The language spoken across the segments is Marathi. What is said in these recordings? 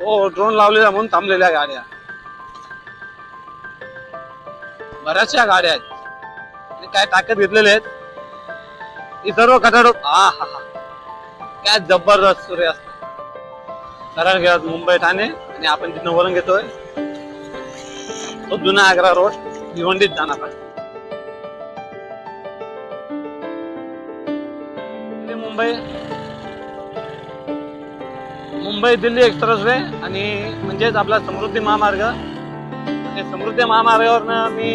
हो ड्रोन लावलेला म्हणून थांबलेल्या गाड्या. बऱ्याचशा गाड्या आहेत. काय ताकद घेतलेले आहेत. सर्व कठाड हा हा हा. काय जबरदस्त सूर्यास्त कारण घेत मुंबई ठाणे आणि आपण तिथनं वळण घेतोय. तो जुना आग्रा रोड भिवंडीत जाणार पाहिजे मुंबई मुंबई दिल्ली एक्सप्रेस वे आणि म्हणजेच आपला समृद्धी महामार्ग. समृद्धी महामार्गावरनं मी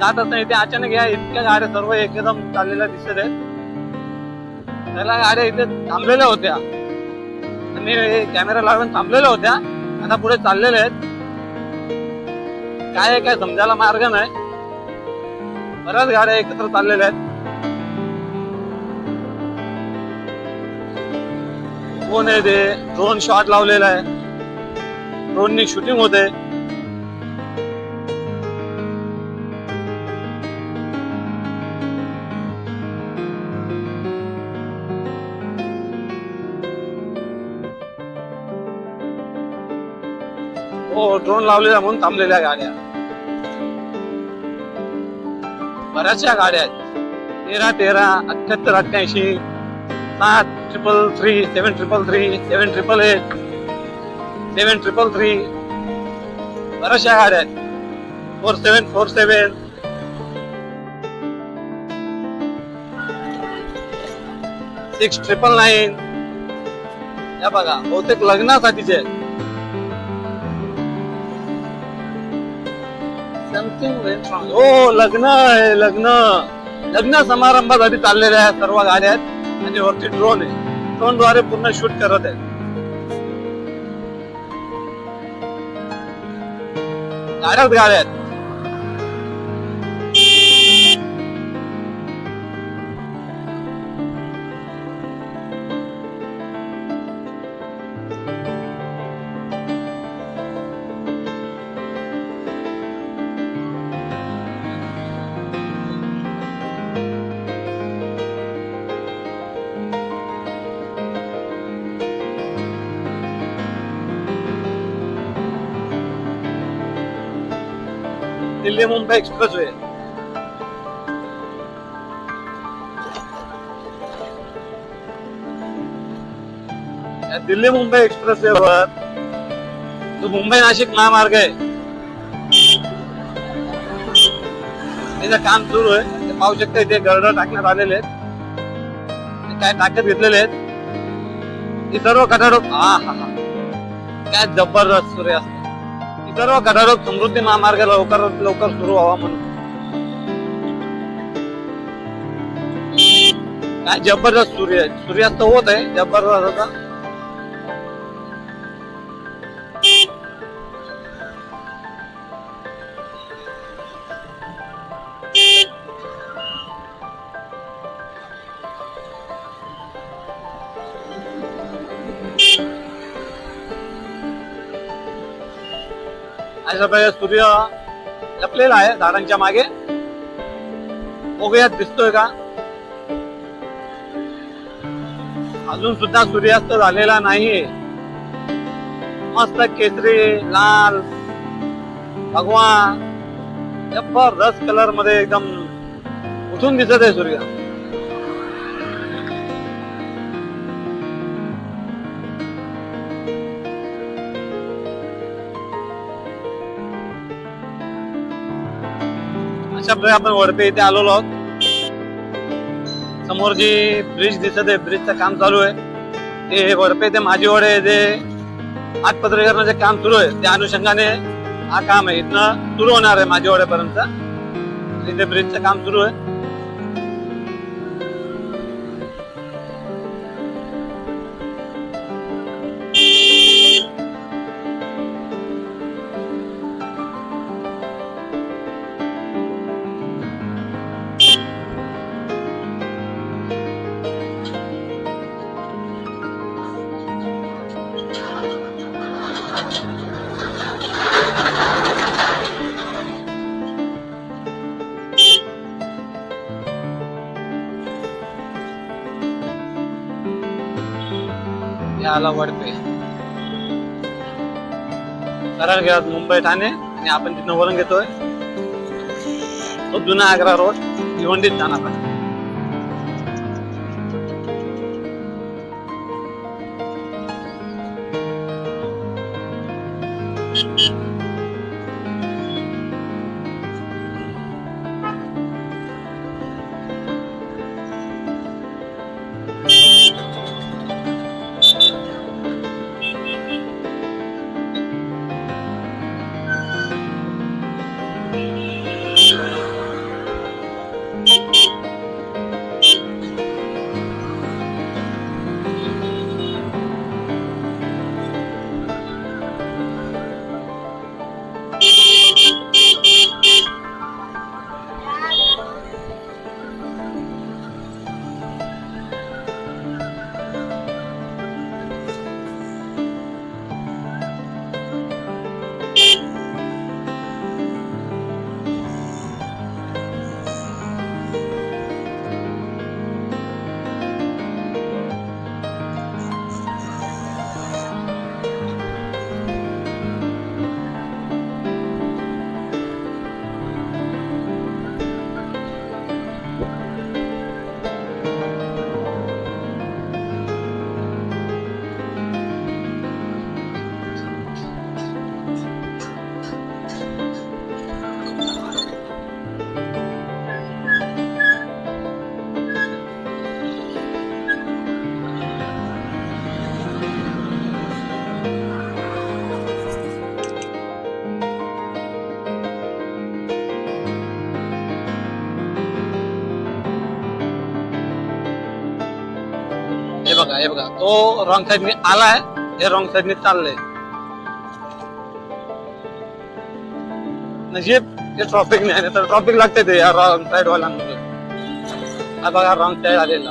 जात असताना इथे अचानक या इतक्या गाड्या सर्व एकदम चाललेल्या दिसत आहेत. त्याला गाड्या इथे थांबलेल्या होत्या. आणि कॅमेरा लावून थांबलेल्या होत्या. आता पुढे चाललेल्या आहेत. काय आहे काय समजायला मार्ग नाही. बऱ्याच गाड्या एकत्र चाललेल्या आहेत. कोण आहे ते? ड्रोन शॉट लावलेला आहे. ड्रोननी शूटिंग होते. हो ड्रोन लावलेला म्हणून थांबलेल्या गाड्या. बऱ्याचशा गाड्या आहेत. तेरा तेरा अठ्याहत्तर अठ्याऐंशी सात triple three seven triple three seven triple eight seven triple three बऱ्याचशा गाड्या आहेत four seven four seven six triple nine या बघा बहुतेक लग्नासाठीचे. आहेत समथिंग हो लग्न आहे लग्न. लग्न समारंभासाठी चाललेल्या आहेत सर्व गाड्या आहेत. आणि वरती ड्रोन आहे. ड्रोनद्वारे पूर्ण शूट करत आहे. गाड्यात गाड्या आहेत. Delhi Mumbai express way Delhi Mumbai express way जो मुंबई नाशिक महामार्ग आहे त्याचं काम सुरू आहे ते पाहू शकता इथे गरड टाकण्यात आलेले आहेत काय टाकत घेतलेले आहेत ही सर्व कठाड हा हा हा काय जबरदस्त सूर्य असतो सर्व गडारोग समृद्धी महामार्ग लवकर लवकर सुरू व्हावा म्हणून. काय जबरदस्त सूर्य सूर्यास्त होत आहे. जबरदस्त. अशा प्रकारे सूर्य लपलेला आहे झाडांच्या मागे. बघूयात दिसतोय का? अजून सुद्धा सूर्यास्त झालेला नाहीये. मस्त केसरी लाल भगवान जबरदस्त कलरमध्ये एकदम उठून दिसत आहे सूर्य. अशा प्रकारे आपण वडपे इथे आलेलो आहोत. समोर जी ब्रिज दिसत आहे ब्रिजचं काम चालू आहे. ते वडपे ते माझी वडे जे आठपत्रीकरणाचे काम सुरू आहे त्या अनुषंगाने हा काम आहे. इथनं सुरू होणार आहे माझी वडेपर्यंत. इथे ब्रिजचं काम सुरू आहे. करायला वाढते करायला गेलात मुंबई ठाणे आणि आपण तिथनं वरून घेतोय. तो जुना आग्रा रोड भिवंडीत जाणार बघा हे बघा तो रॉंग साईडने आलाय हे रॉंग साईडने चाललंय. नशीब हे ट्रॉफिक नाही तर ट्रॉफिक लागते ते या रॉंग साईड वाल्यांमध्ये हा बघा रॉंग साईड आलेला.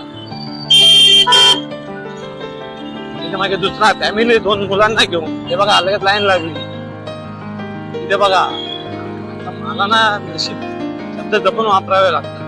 इथे मागे दुसरा फॅमिली दोन मुलांना घेऊन हे बघा लगेच लाईन लागली. इथे बघा मला ना नशीब शब्द जपून वापरावे लागतात.